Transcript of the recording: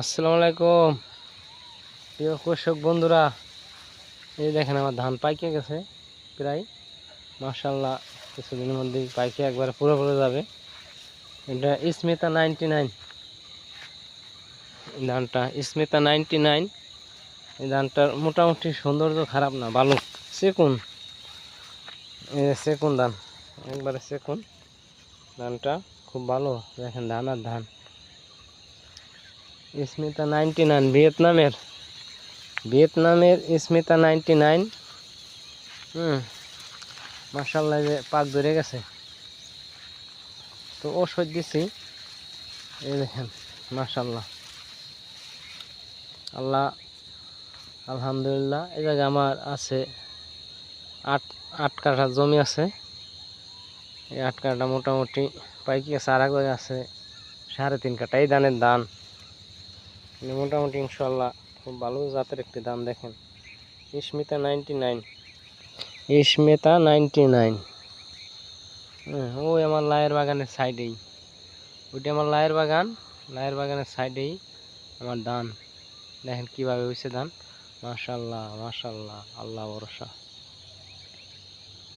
আসসালামু আলাইকুম। প্রিয় কৃষক বন্ধুরা, এই দেখেন আমার ধান পাইকে গেছে প্রায়। মার্শাল্লাহ কিছুদিনের মধ্যেই পাইকে একবার পুরো পুরো যাবে। এটা স্মিতা নাইনটি নাইন। ধানটা স্মিতা নাইনটি নাইন। এই ধানটার মোটামুটি সৌন্দর্য খারাপ না, ভালো। সেকুন। সেকুন ধান, একবারে সেকুন। ধানটা খুব ভালো, দেখেন ধান আর ধান। স্মিতা নাইনটি নাইন, ভিয়েতনামের। ভিয়েতনামের স্মিতা নাইনটি নাইন। হুম মার্শাল্লাহ যে পাক ধরে গেছে। তো ওষুধ দিছি। এই দেখেন মার্শাল্লাহ আল্লাহ, আলহামদুলিল্লাহ, এই জায়গায় আমার আছে আট আট কাঠা জমি আছে। এই আট কাঠা মোটামুটি পাইকি আছে আর এক জায়গায় আছে সাড়ে তিন কাঠা। এই ধানের দান। মোটামুটি ইনশাল্লাহ খুব ভালো জাতের একটি দাম দেখেন। Ismita ninety nine. Ismita ninety nine. হ্যাঁ ওই আমার লায়ের বাগানের সাইডেই। ওইটা আমার লায়ের বাগান লায়ের বাগানের সাইডেই আমার ধান। দেখেন কীভাবে হয়েছে ধান। মাশাল্লাহ মাশাল্লাহ আল্লাহ ভরসা।